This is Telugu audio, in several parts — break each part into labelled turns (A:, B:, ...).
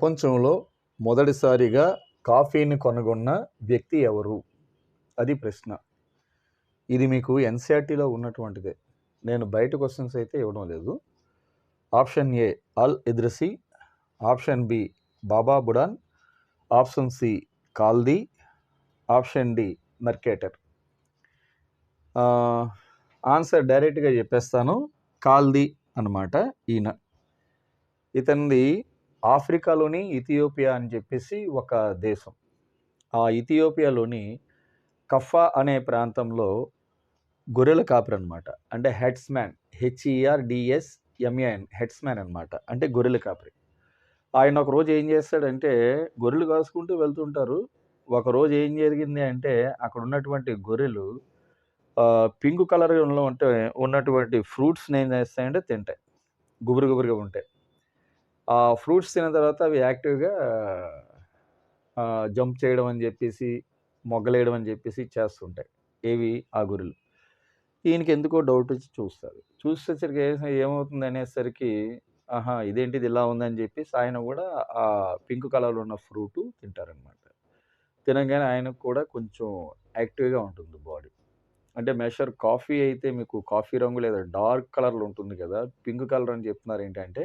A: ప్రపంచంలో మొదటిసారిగా కాఫీని కనుగొన్న వ్యక్తి ఎవరు? అది ప్రశ్న. ఇది మీకు ఎన్సీఆర్టీలో ఉన్నటువంటిదే. నేను బయట క్వశ్చన్స్ అయితే ఇవ్వడం లేదు. Option A Al Idrisi. Option B Baba Budan. Option C Kaldi. Option D Mercator. Answer డైరెక్ట్గా చెప్పేస్తాను. కాల్ది అన్నమాట ఈయన. ఇతనిది ఆఫ్రికాలోని ఇథియోపియా అని చెప్పేసి ఒక దేశం. ఆ ఇథియోపియాలోని కఫా అనే ప్రాంతంలో గొర్రెల కాపరి అనమాట అంటే headsman HER DS MAN headsman అనమాట అంటే గొర్రెల కాపరి. ఆయన ఒక రోజు ఏం చేస్తాడంటే గొర్రెలు కాసుకుంటూ వెళ్తుంటారు. ఒకరోజు ఏం జరిగింది అంటే అక్కడ ఉన్నటువంటి గొర్రెలు పింక్ కలర్లో ఉంటే ఉన్నటువంటి ఫ్రూట్స్ని ఏం చేస్తాయంటే తింటాయి. గుబురు గుబురుగా ఉంటాయి. ఆ ఫ్రూట్స్ తిన్న తర్వాత అవి యాక్టివ్గా జంప్ చేయడం అని చెప్పేసి మొగ్గలేయడం అని చెప్పేసి చేస్తుంటాయి. ఏవి? ఆ గురులు ఈయనకి ఎందుకో డౌట్ వచ్చి చూస్తారు చూసేసరికి ఏమవుతుంది అనేసరికి ఆహా ఇదేంటిది ఇలా ఉందని చెప్పేసి ఆయన కూడా ఆ పింక్ కలర్లో ఉన్న ఫ్రూట్ తింటారనమాట. తినగానే ఆయనకు కూడా కొంచెం యాక్టివ్గా ఉంటుంది బాడీ. అంటే మెషర్ కాఫీ అయితే మీకు కాఫీ రంగు లేదా డార్క్ కలర్లో ఉంటుంది కదా పింక్ కలర్ అని చెప్తున్నారు ఏంటంటే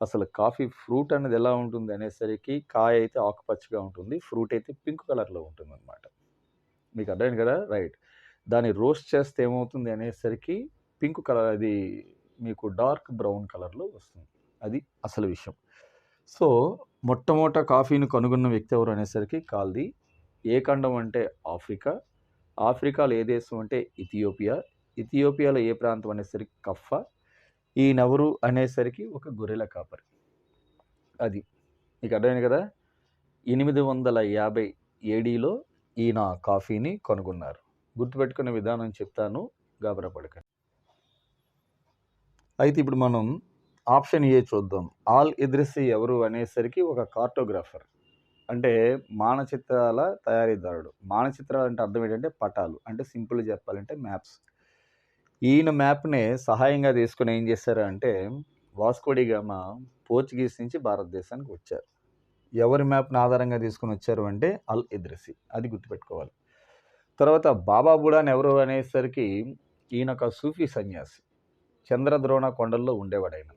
A: అసలు కాఫీ ఫ్రూట్ అనేది ఎలా ఉంటుంది అనేసరికి కాయ అయితే ఆకుపచ్చగా ఉంటుంది ఫ్రూట్ అయితే పింక్ కలర్లో ఉంటుంది అనమాట మీకు అర్థమైంది కదా? రైట్. దాన్ని రోస్ట్ చేస్తే ఏమవుతుంది అనేసరికి పింక్ కలర్ అది మీకు డార్క్ బ్రౌన్ కలర్లో వస్తుంది. అది అసలు విషయం. సో మొట్టమొదట కాఫీని కనుగొన్న వ్యక్తి ఎవరు అనేసరికి కాల్ది ఏ ఖండం అంటే ఆఫ్రికా ఆఫ్రికాలో ఏ దేశం అంటే ఇథియోపియా ఇథియోపియాలో ఏ ప్రాంతం అనేసరికి కఫ్ఫా ఈయనెవరు అనేసరికి ఒక గొర్రెల కాపరి. అది మీకు అర్థమైంది కదా? ఎనిమిది వందల యాభై ఏడీలో ఈయన కాఫీని కనుగొన్నారు. గుర్తుపెట్టుకునే విధానం చెప్తాను గాబరా అయితే ఇప్పుడు మనం ఆప్షన్ ఏ చూద్దాం. ఆల్ ఇద్రిసి ఎవరు అనేసరికి ఒక కార్టోగ్రాఫర్. అంటే మానచిత్రాల తయారీదారుడు. మానచిత్రాలు అంటే అర్థం ఏంటంటే పటాలు. అంటే సింపుల్ చెప్పాలంటే మ్యాప్స్. ఈయన మ్యాప్నే సహాయంగా తీసుకుని ఏం చేశారు అంటే వాస్కోడిగామ పోర్చుగీస్ నుంచి భారతదేశానికి వచ్చారు. ఎవరి మ్యాప్ని ఆధారంగా తీసుకుని వచ్చారు అంటే అల్ ఇద్రసి అది గుర్తుపెట్టుకోవాలి. తర్వాత బాబా బుడాన్ ఎవరు అనేసరికి ఈయన ఒక సూఫీ సన్యాసి చంద్రద్రోణ కొండల్లో ఉండేవాడు ఆయన.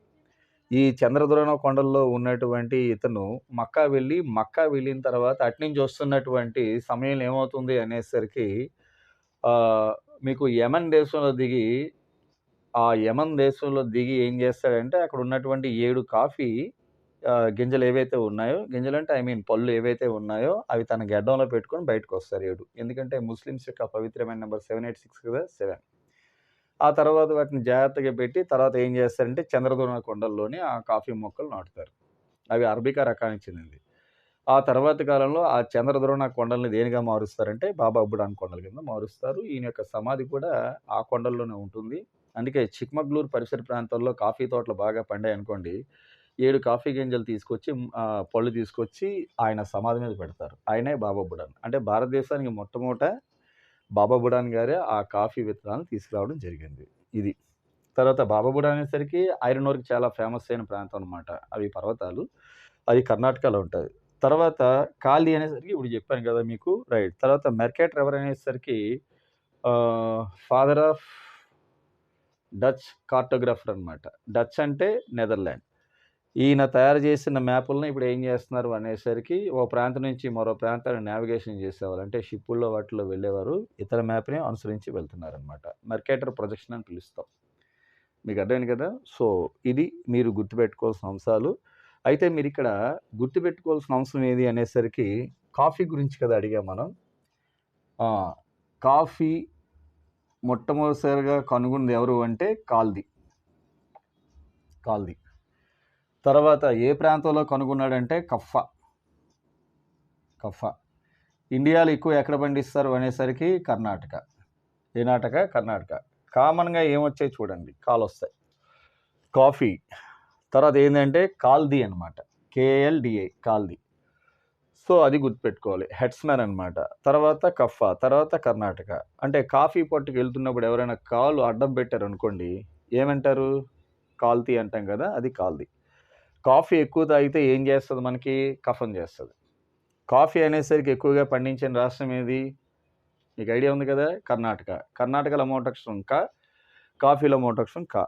A: ఈ చంద్రద్రోణ కొండల్లో ఉన్నటువంటి ఇతను మక్కా వెళ్ళి మక్కా వెళ్ళిన తర్వాత అట్నుంచి వస్తున్నటువంటి సమయంలో ఏమవుతుంది అనేసరికి మీకు యమన్ దేశంలో దిగి ఆ యమన్ దేశంలో దిగి ఏం చేస్తాడంటే అక్కడ ఉన్నటువంటి ఏడు కాఫీ గింజలు ఏవైతే ఉన్నాయో గింజలు అంటే ఐ మీన్ పళ్ళు ఏవైతే ఉన్నాయో అవి తన గడ్డంలో పెట్టుకొని బయటకు వస్తారు ఏడు. ఎందుకంటే ముస్లిమ్స్ యొక్క పవిత్రమైన నెంబర్ సెవెన్ ఎయిట్ సిక్స్ కదా సెవెన్. ఆ తర్వాత వాటిని జాగ్రత్తగా పెట్టి తర్వాత ఏం చేస్తారంటే చంద్రదోణ కొండల్లోనే ఆ కాఫీ మొక్కలు నాటుతారు. అవి అరబికా రకానికి చెందింది ఆ తర్వాత కాలంలో ఆ చంద్రద్రోణ కొండల్ని దేనిగా మారుస్తారంటే బాబా బుడాన్ కొండల కింద మారుస్తారు. ఈయన యొక్క సమాధి కూడా ఆ కొండల్లోనే ఉంటుంది. అందుకే చిక్మగ్లూరు పరిసర ప్రాంతాల్లో కాఫీ తోటలు బాగా పండాయి అనుకోండి. ఏడు కాఫీ గింజలు తీసుకొచ్చి పళ్ళు తీసుకొచ్చి ఆయన సమాధి మీద పెడతారు. ఆయనే బాబా బుడాన్ అంటే భారతదేశానికి మొట్టమొదట బాబా బుడాన్ గారే ఆ కాఫీ విత్తనాలను తీసుకురావడం జరిగింది. ఇది. తర్వాత బాబా బుడాన్ అనేసరికి ఐరన్ వర్క్ చాలా ఫేమస్ అయిన ప్రాంతం అనమాట అవి పర్వతాలు. అది కర్ణాటకలో ఉంటుంది తర్వాత ఖాళీ అనేసరికి ఇప్పుడు చెప్పాను కదా మీకు రైట్. తర్వాత మెర్కేటర్ ఎవరు అనేసరికి ఫాదర్ ఆఫ్ డచ్ కార్టోగ్రాఫర్ అన్నమాట. డచ్ అంటే నెదర్లాండ్. ఈయన తయారు చేసిన మ్యాపులను ఇప్పుడు ఏం చేస్తున్నారు అనేసరికి ఓ ప్రాంతం నుంచి మరో ప్రాంతాన్ని నావిగేషన్ చేసేవారు అంటే షిప్పుల్లో వాటిలో వెళ్ళేవారు. ఇతర మ్యాప్ని అనుసరించి వెళ్తున్నారు అనమాట మర్కేటర్ ప్రొజెక్షన్ అని పిలుస్తాం. మీకు అర్థమైంది కదా? సో ఇది మీరు గుర్తుపెట్టుకోవాల్సిన అంశాలు. అయితే మీరు ఇక్కడ గుర్తుపెట్టుకోవాల్సిన అవసరం ఏది అనేసరికి కాఫీ గురించి కదా అడిగా మనం. కాఫీ మొట్టమొదటిసారిగా కనుగొన్నది ఎవరు అంటే కాల్ది. కాల్ది. తర్వాత ఏ ప్రాంతంలో కనుగొన్నాడంటే కఫ్ఫా. కఫ్ఫా. ఇండియాలో ఎక్కువ ఎక్కడ పండిస్తారు అనేసరికి కర్ణాటక. ఏ నాటక? కర్ణాటక. కామన్గా ఏమొచ్చాయి చూడండి. కాల్ వస్తాయి కాఫీ. తర్వాత ఏంటంటే కాల్ది అనమాట కేఎల్డిఏ కాల్ది. సో అది గుర్తుపెట్టుకోవాలి. హెడ్స్మ్యాన్ అనమాట తర్వాత కఫ్ఫా తర్వాత కర్ణాటక. అంటే కాఫీ పట్టుకు వెళ్తున్నప్పుడు ఎవరైనా కాలు అడ్డం పెట్టారు అనుకోండి ఏమంటారు? కాల్తీ అంటాం కదా అది కాల్ది. కాఫీ ఎక్కువ తాగితే ఏం చేస్తుంది మనకి? కఫం చేస్తుంది. కాఫీ అనేసరికి ఎక్కువగా పండించిన రాష్ట్రం ఏది? మీకు ఐడియా ఉంది కదా కర్ణాటక. కర్ణాటకలో మోటక్షం కా కాఫీలో మోటక్షం కా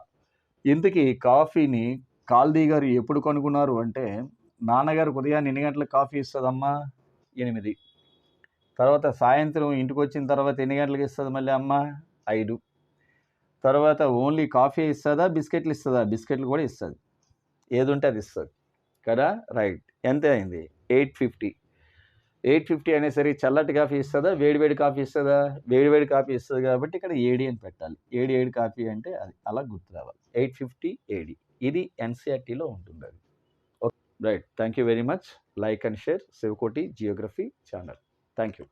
A: ఇంతకీ కాఫీని కాల్దీ గారు ఎప్పుడు కొనుక్కున్నారు అంటే నాన్నగారు ఉదయాన్నే ఎన్ని గంటలకు కాఫీ ఇస్తుందమ్మా? ఎనిమిది. తర్వాత సాయంత్రం ఇంటికి వచ్చిన తర్వాత ఎన్ని గంటలకు ఇస్తుంది మళ్ళీ అమ్మ? ఐదు. తర్వాత ఓన్లీ కాఫీ ఇస్తుందా బిస్కెట్లు ఇస్తుందా? బిస్కెట్లు కూడా ఇస్తుంది. ఏది ఉంటే అది ఇస్తుంది. కదా? రైట్. ఎంత అయింది? Eight fifty. ఎయిట్ ఫిఫ్టీ అనేసరికి చల్లటి కాఫీ ఇస్తుందా వేడి వేడి కాఫీ ఇస్తుందా? వేడివేడి కాఫీ ఇస్తుంది కాబట్టి ఇక్కడ ఏడి అని పెట్టాలి. ఏడి ఏడి కాఫీ అంటే అది. అలా గుర్తు రావాలి. Eight fifty AD. ఇది ఎన్సీఆర్టీలో ఉంటుంది అది okay right thank you very much like and share Sivakoti geography channel thank you